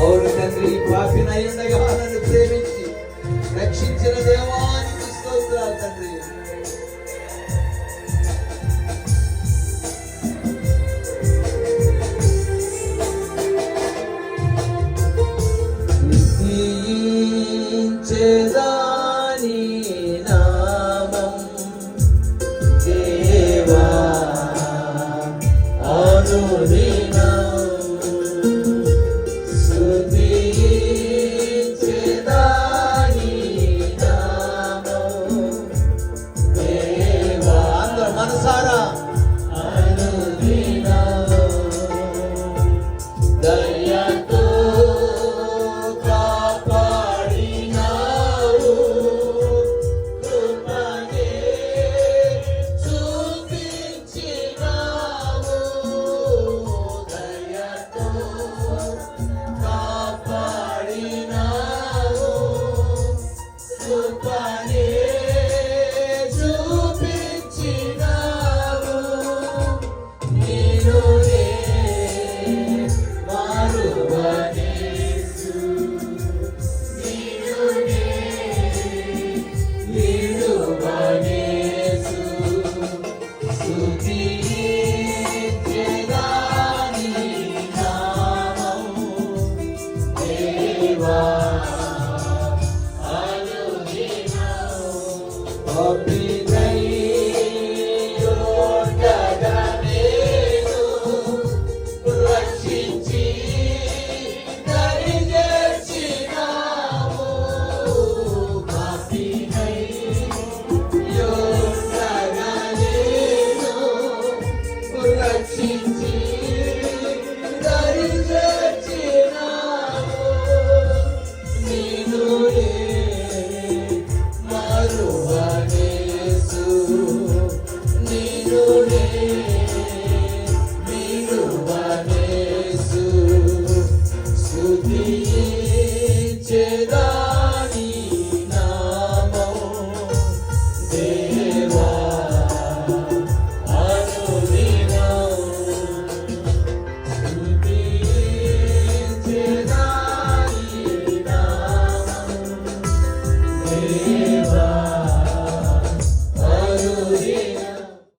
అవును తండ్రి పాపినై ఉండగా నన్ను ప్రేమించి రక్షించిన దేవానికి స్తోత్రాలు తండ్రి స్తుతించెదాని Solidão Thank you. Happy Yeah.